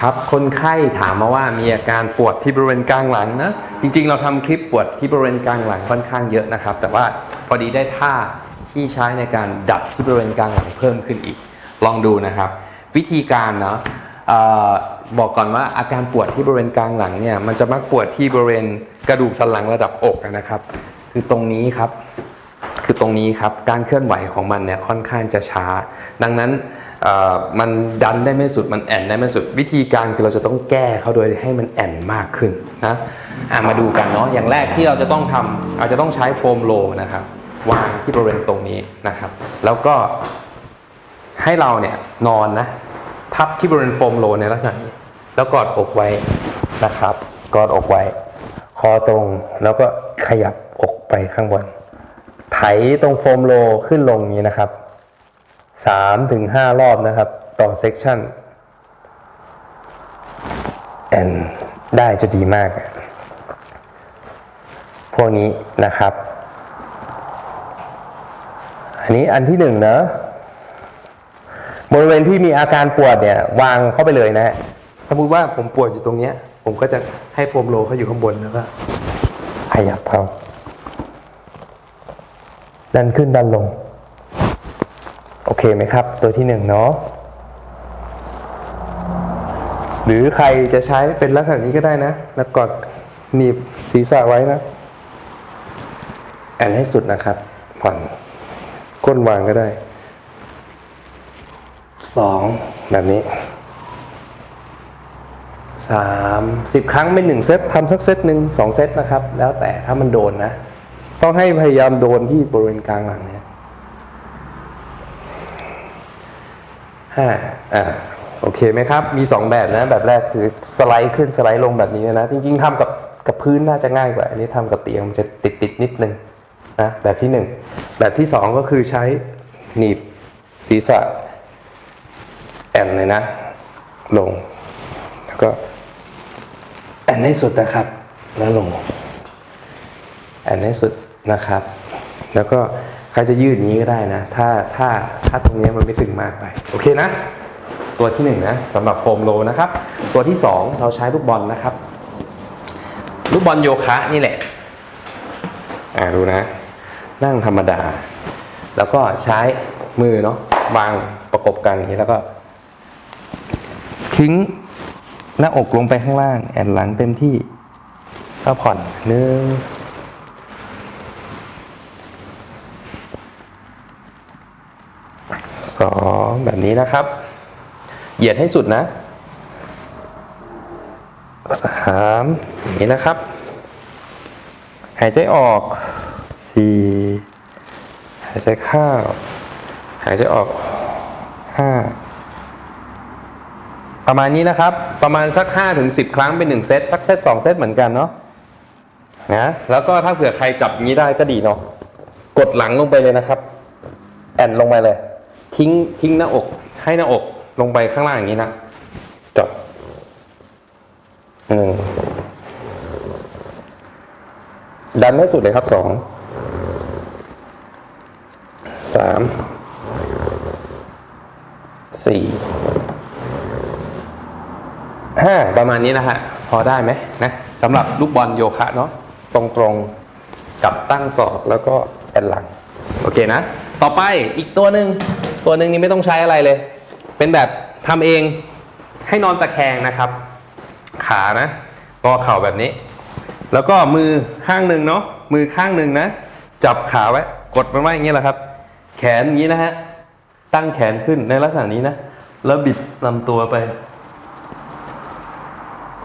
ครับคนไข้ถามมาว่ามีอาการปวดที่บริเวณกลางหลังนะจริงๆ เราทำคลิปปวดที่บริเวณกลางหลังค่อนข้างเยอะนะครับ แต่ว่าพอดีได้ท่าที่ใช้ในการดัดที่บริเวณกลางหลังเพิ่มขึ้นอีก ลองดูนะครับ วิธีการเนาะออบอกก่อนว่าอาการปวดที่บริเวณกลางหลังเนี่ยมันจะมักปวดที่บริเวณกระดูกสันหลังระดับอกนะครับ คือตรงนี้ครับ ตรงนี้ครับการเคลื่อนไหวของมันเนี่ยค่อนข้างจะช้า ดังนั้นมันดันได้ไม่สุดมันแอนได้ไม่สุด วิธีการคือเราจะต้องแก้เขาโดยให้มันแอนมากขึ้นนะะมาดูกันเนาะอย่างแรกที่เราจะต้องทำอาจจะต้องใช้โฟมโลนะครับวางที่บริเวณตรงนี้นะครับ แล้วก็ให้เราเนี่ยนอนนะทับที่บริเวณโฟมโลในลักษณะนี้แล้วกอดอกไว้นะครับ กอดอกไว้ คอตรงแล้วก็ขยับอกไปข้างบน ไถตรงโฟมโลขึ้นลงอย่างนี้นะครับสามถึงห้ารอบนะครับ ต่อเซกชันแอนได้จะดีมาก พวกนี้นะครับ อันนี้อันที่หนึ่งนะบริเวณที่มีอาการปวดเนี่ย วางเข้าไปเลยนะฮะสมมุติว่าผมปวดอยู่ตรงเนี้ย ผมก็จะให้โฟมโลเขาอยู่ข้างบนแล้วก็ขยับเขา ดันขึ้นดันลง โอเคไหมครับ ตัวที่หนึ่งเนาะหรือใครจะใช้เป็นลักษณะนี้ก็ได้นะ แล้วกดหนีบศีรษะไว้นะแอนให้สุดนะครับผ่อนก้นวางก็ได้สองแบบนี้สามสิบครั้งเป็นหนึ่งเซตทำสักเซตหนึ่งสองเซตนะครับ แล้วแต่ถ้ามันโดนนะ ต้องให้พยายามโดนที่บริเวณกลางหลังเนี่ยห้าอ่าโอเคไหมครับ มีสองแบบนะ แบบแรกคือสไลด์ขึ้นสไลด์ลงแบบนี้นะ จริงๆทำกับกับพื้นน่าจะง่ายกว่า อันนี้ทำกับเตียงมันจะติดติดนิดนึงนะ แบบที่หนึ่ง แบบที่สองก็คือใช้หนีบศีรษะแอนเลยนะ ลง แล้วก็แอนให้สุดนะครับ แล้วลงแอนให้สุด นะครับ แล้วก็ใครจะยืดงนี้ก็ได้นะ ถ้าถ้าถ้าตรงนี้มันไม่ตึงมากไป โอเคนะ ตัวที่หนึ่งนะสำหรับโฟมโลนะครับ ตัวที่สองเราใช้ลูกบอลนะครับ ลูกบอลโยคะนี่แหละ อ่าดูนะ นั่งธรรมดา แล้วก็ใช้มือเนาะวางประกบกันอย่างนี้แล้วก็ ทิ้งหน้าอกลงไปข้างล่าง แอนหลังเต็มที่ก็ผ่อนหนึ่ง สองแบบนี้นะครับ เหยียดให้สุดนะสามอย่างนี้นะครับ หายใจออกสี่หายใจเข้าหายใจออกห้าประมาณนี้นะครับ ประมาณสัก5ถึง10 ครั้งเป็น1เซตสักเซต2เซตเหมือนกันเนาะนะแล้วก็ถ้าเผื่อใครจับงี้ได้ก็ดีเนาะกดหลังลงไปเลยนะครับ แอนลงไปเลย ทิ้งทิ้งหน้าอก ให้หน้าอกลงไปข้างล่างอย่างนี้นะจับหนึ่งดันให้สุดเลยครับสองสามสี่ห้าประมาณนี้นะฮะพอได้ไหมนะสำหรับลูกบอลโยคะเนาะตรงๆกับตั้งศอกแล้วก็แอนหลัง โอเคนะ ต่อไปอีกตัวหนึ่ง ตัวหนึ่งนี้ไม่ต้องใช้อะไรเลย เป็นแบบทำเองให้นอนตะแคงนะครับ ขานะงอเข่าแบบนี้ แล้วก็มือข้างหนึ่งเนาะมือข้างหนึ่งนะ จับขาไว้ กดมันไว้อย่างนี้แหละครับ แขนอย่างนี้นะฮะตั้งแขนขึ้นในลักษณะนี้นะ แล้วบิดลำตัวไป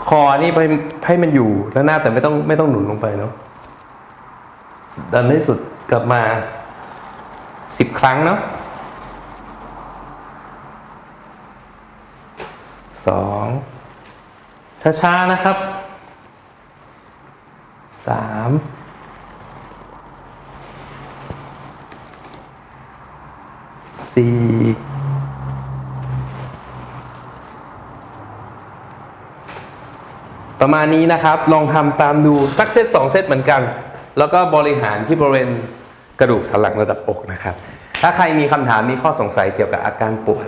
คอนี่ไปให้มันอยู่แล้วหน้าแต่ไม่ต้องไม่ต้องหนุนลงไปเนาะดันให้สุดกลับมาสิบครั้งเนาะ สองช้าๆนะครับสามสี่ประมาณนี้นะครับ ลองทำตามดูสักเซตสองเซตเหมือนกัน แล้วก็บริหารที่บริเวณกระดูกสันหลังระดับอกนะครับ ถ้าใครมีคำถามมีข้อสงสัยเกี่ยวกับอาการปวด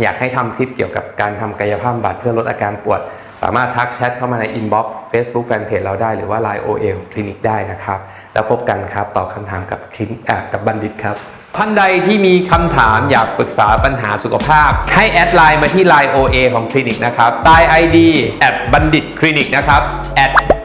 อยากให้ทำคลิปเกี่ยวกับการทำกายภาพบำบัดเพื่อลดอาการปวด สามารถทักแชทเข้ามาในอินบ็อกซ์ Facebook Fanpage เราได้หรือว่า Line OA ขอคลินิกได้นะครับ แล้วพบกันครับตอบคำถามกับคลินิกกับบัณฑิตครับท่านใดที่มีคำถามอยากปรึกษาปัญหาสุขภาพ ให้แอดไลน์มาที่ Line OA ของคลินิกนะครับใต้ ID แอดบัณฑิตคลินิกนะครับ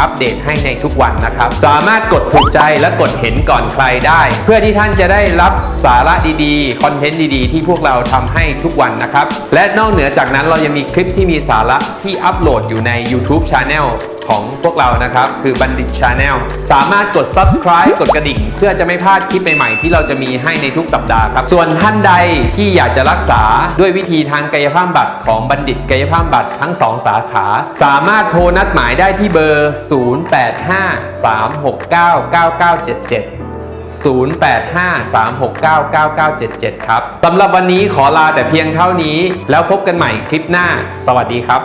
อัปเดตให้ในทุกวันนะครับ สามารถกดถูกใจและกดเห็นก่อนใครได้ เพื่อที่ท่านจะได้รับสาระดีๆ คอนเทนต์ดีๆ ที่พวกเราทำให้ทุกวันนะครับ และนอกเหนือจากนั้นเรายังมีคลิปที่มีสาระที่อัปโหลดอยู่ใน YouTube Channel ของพวกเรานะครับ คือบัณฑิต Channel สามารถกด subscribe กดกระดิ่ง เพื่อจะไม่พลาดคลิปใหม่ๆที่เราจะมีให้ในทุกสัปดาห์ครับ ส่วนท่านใดที่อยากจะรักษาด้วยวิธีทางกายภาพบำบัดของบัณฑิตกายภาพบำบัดทั้ง 2 สาขา สามารถโทรนัดหมายได้ที่เบอร์0853699977 0853699977 ครับ สำหรับวันนี้ขอลาแต่เพียงเท่านี้ แล้วพบกันใหม่คลิปหน้า สวัสดีครับ